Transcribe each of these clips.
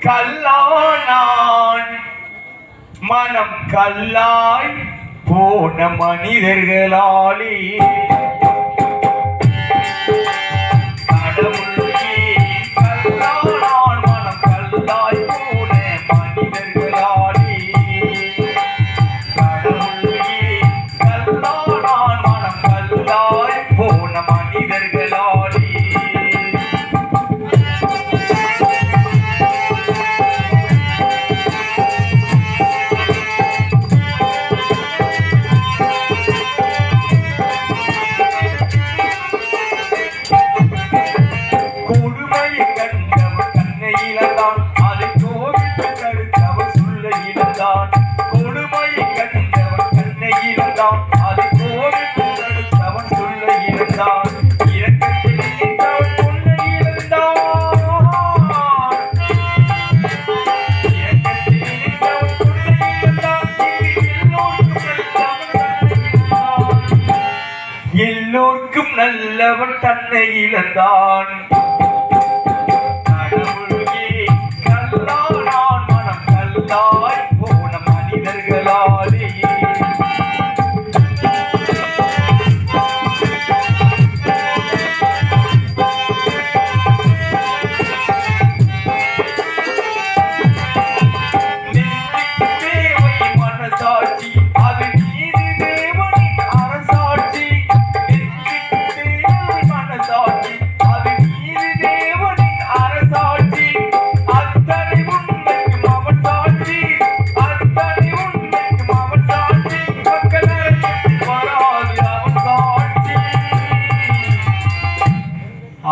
கல்லானான். மனம் கல்லாய் போன மனிதர்களாலே. எல்லோருக்கும் நல்லவன் தன்னை இழந்தான்.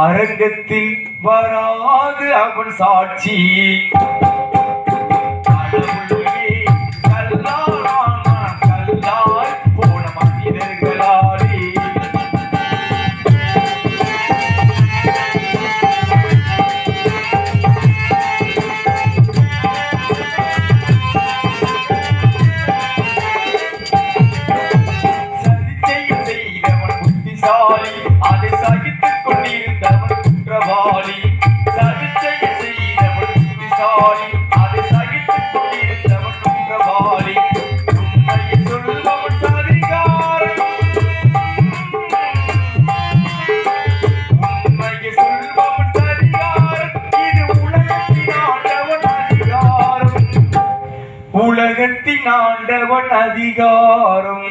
அரங்கத்தில் வராது அவன் சாட்சி. உலகத்தின் ஆண்டவன் அதிகாரம்.